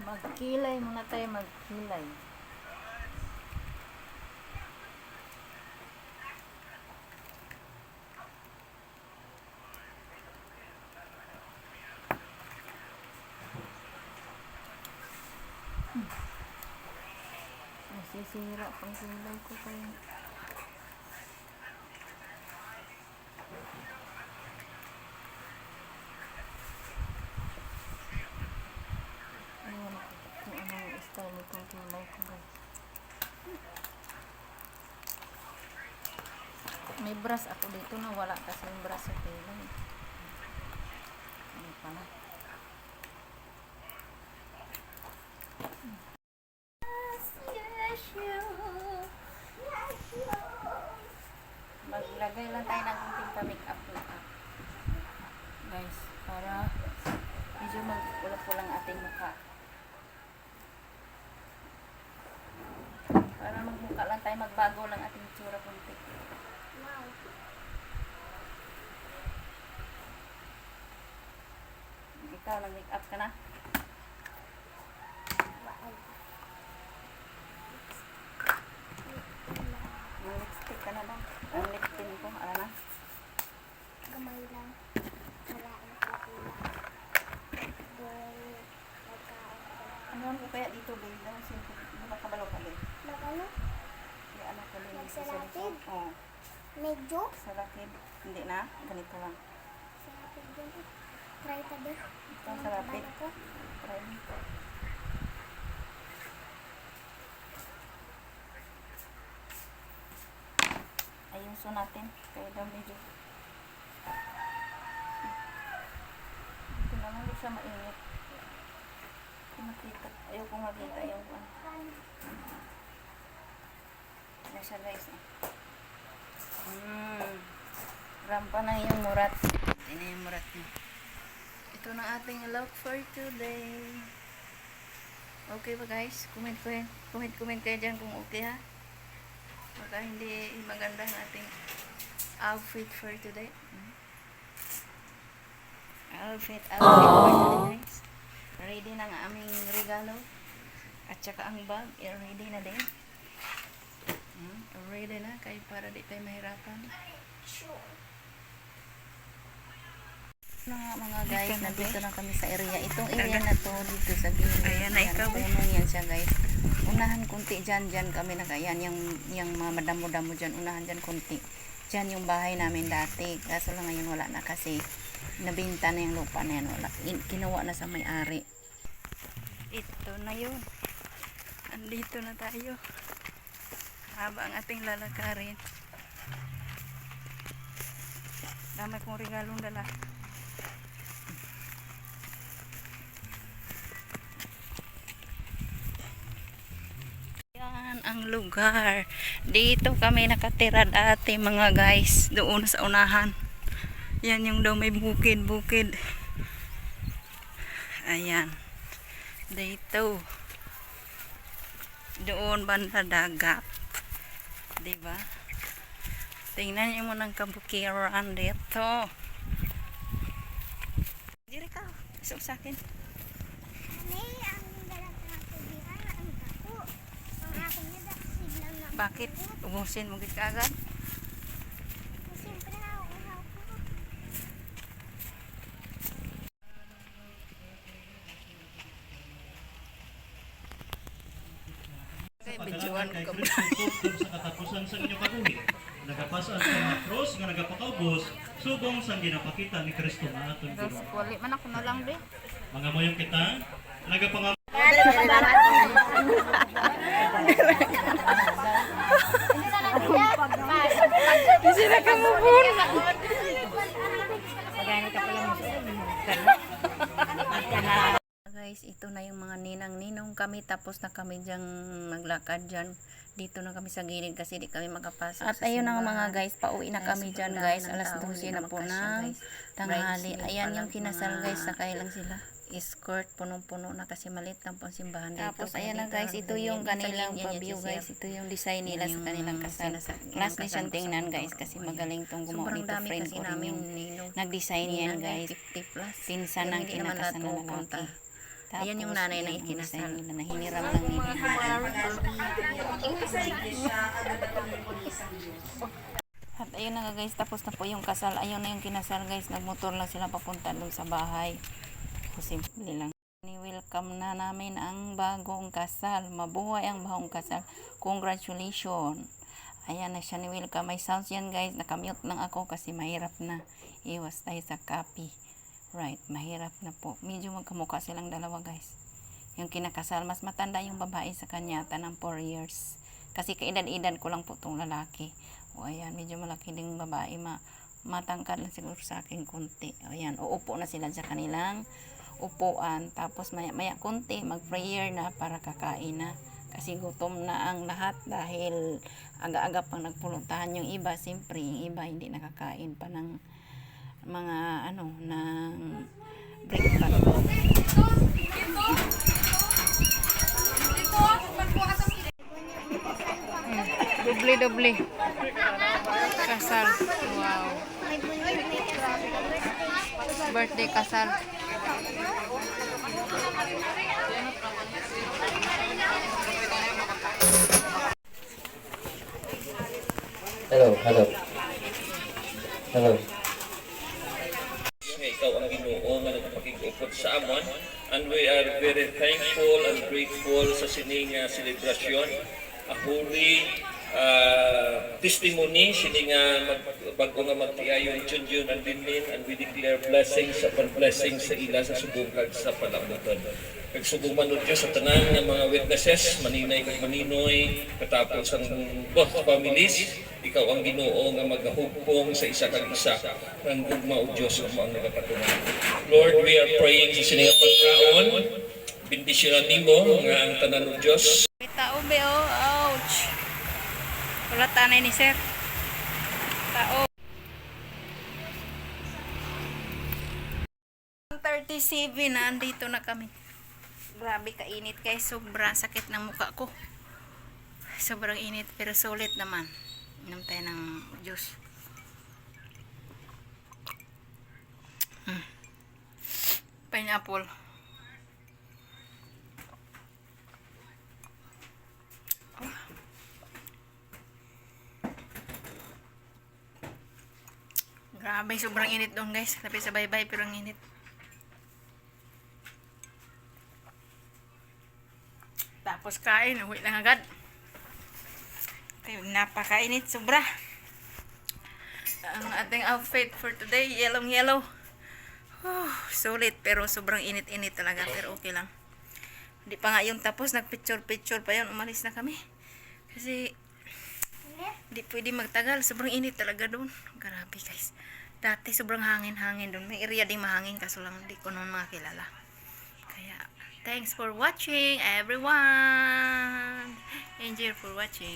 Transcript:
Magkilay muna tayo, magkilay. Hmm. Nasisira pang kilay ko kaya. Ayan ako kung ano yung kilay ko guys. May brush ako dito na wala kasi yung brush sa kilay. Ano pala? Maglagay lang tayo ng kunting pa-makeup makeup. Guys, para medyo magpula-pulang ating mukha. Para magmukha lang tayo, magbago lang ating itsura kunti. Ikaw, nag-makeup ka na? Ang lipstick ka na ba? Ang lip tint ko, ala na? Gamay lang. Wala ang kapila. Doon, nagkaon ko. Ano mo kaya dito, babe? Dahil simple, hindi makabalo ka, babe. Nagano? Kaya babe? Nagsalatid? Oo. Medyo? Sa. Hindi na, ganito lang. Sa dyan. Try ta din. Ito sa lapid. ko. Try mo. Ayusin natin. Kaya daw medyo. Ito naman hindi siya mainit. Hindi makita. Yung ano. Ano siya guys eh. Mm. Rampa na yung murat. Ito na yung murat niya. Ito na ating look for today. Okay ba guys? Comment ko yan. Comment, comment kayo dyan kung okay ha. Baka hindi maganda ang ating outfit for today. Hmm. Outfit, outfit for today guys. Ready na ang aming regalo. At saka ang bag, eh, ready na din. Hmm, ready na kayo para di tayo mahirapan. Sure. Nga mga guys, nandito na kami sa area. Itong area na to, dito sa gilid. Ayan na, ikaw, eh. Puno yan siya guys. Unahan kunti dyan, dyan kami naka, yan, yung, yung mga madamo-damo dyan, unahan dyan kunti. Dyan yung bahay namin dati. Kaso lang ngayon wala na kasi nabinta na yung lupa na yan. Wala. In, kinuha na sa may-ari. Ito na yun. Andito na tayo. Haba ang ating lalakarin. Dami kong regalong dala. Yan ang lugar. Dito kami nakatira dati mga guys. Doon sa unahan. Yan yung daw may bukid-bukid. Ayan. Dito. Doon banda dagat. Diba? Tingnan niyo mo ng kabukiran dito. Diri ka. Isok sa akin. Bakit? Ubusin mo ka agad? Kay ko. Kristo tungkol sa katapusan sa inyong kabuhi. Nagapasan sa mga cross nga nagapakaubos, subong sa ginapakita ni Kristo na atong Ginoo. wali man ako na lang be. Mga moyong kita, nagapanga Kasi nakamubur. Guys, ito na yung mga ninang-ninong kami tapos na kami diyang maglakad dyan. Dito na kami sa gilid kasi di kami makapasok At ayun na mga guys, pauwi na kami dyan guys. Alas 12 na po na tanghali. Ayan yung kinasal guys, sakay lang sila. Escort, punong-puno na kasi malit lang po ang simbahan dito. Tapos ayan na guys, ito yung kanilang pa-view guys. Ito yung design nila sa kanilang kasal. Class ni siyang tingnan guys kasi magaling tong gumawa nito. Friend ko rin yung nag-design yan guys. Pinsan ng kinakasal na lalaki. Ayan yung nanay na ikinasal. na hiniram lang nila. At ayun na nga guys, tapos na po yung kasal. Ayun na yung kinasal guys. Nagmotor lang sila papunta dun sa bahay. So, simple lang. Ni-welcome na namin ang bagong kasal. Mabuhay ang bagong kasal. Congratulations. Ayan na siya ni-welcome. May sounds yan guys. Nakamute lang ako kasi mahirap na. Iwas tayo sa copy. Right, mahirap na po. Medyo magkamukha silang dalawa guys. Yung kinakasal, mas matanda yung babae sa kanya, tanang 4 years. Kasi kaedad-edad ko lang po itong lalaki. O ayan, medyo malaki din yung babae. Ma matangkad lang siguro sa akin konti. O ayan, uupo na sila sa kanilang upuan. Tapos maya, maya konti, mag-prayer na para kakain na. Kasi gutom na ang lahat dahil aga-aga pang nagpuluntahan yung iba. Siyempre, yung iba hindi nakakain pa ng mga ano, ng breakfast. Doble, doble. Kasal. Wow. Birthday kasal. Hello, hello. Hello. nga ikaw ang Ginoo nga nagpakig-upod sa amon and we are very thankful and grateful sa sining nga selebrasyon a holy uh, testimony sini nga mag, bago nga magtiayon Junjun and Dinlin and we declare blessings upon blessings sa ila sa subong kag sa palabuton kag manod Diyos sa tanan nga mga witnesses maninay kag maninoy katapos ang both families ikaw ang Ginoo nga magahugpong sa isa kag isa ang ugma o Dios ang mga nagapatunan. Lord, we are praying sa sininga pagkaon. Bendisyonan nimo nga ang tanan ng Dios May tao be oh. Ouch. Wala tanay ni sir. Tao. 37 na andito na kami. Grabe kainit guys. Sobrang sakit ng mukha ko. Sobrang init pero sulit naman. Inom tayo ng juice. Mm. Pineapple. Grabe, sobrang init doon guys. Tapi sa baybay pero ang init. Tapos kain, uwi lang agad. Kaya napakainit, sobra. Ang ating outfit for today, yellow yellow. Oh, sulit pero sobrang init-init talaga pero okay lang. Hindi pa nga yung tapos, nagpicture-picture pa yun, umalis na kami. Kasi hindi pwede magtagal. Sobrang init talaga doon. Grabe guys. Dati sobrang hangin-hangin doon. May area ding mahangin kaso lang hindi ko noon makilala. Kaya, thanks for watching everyone. Enjoy for watching.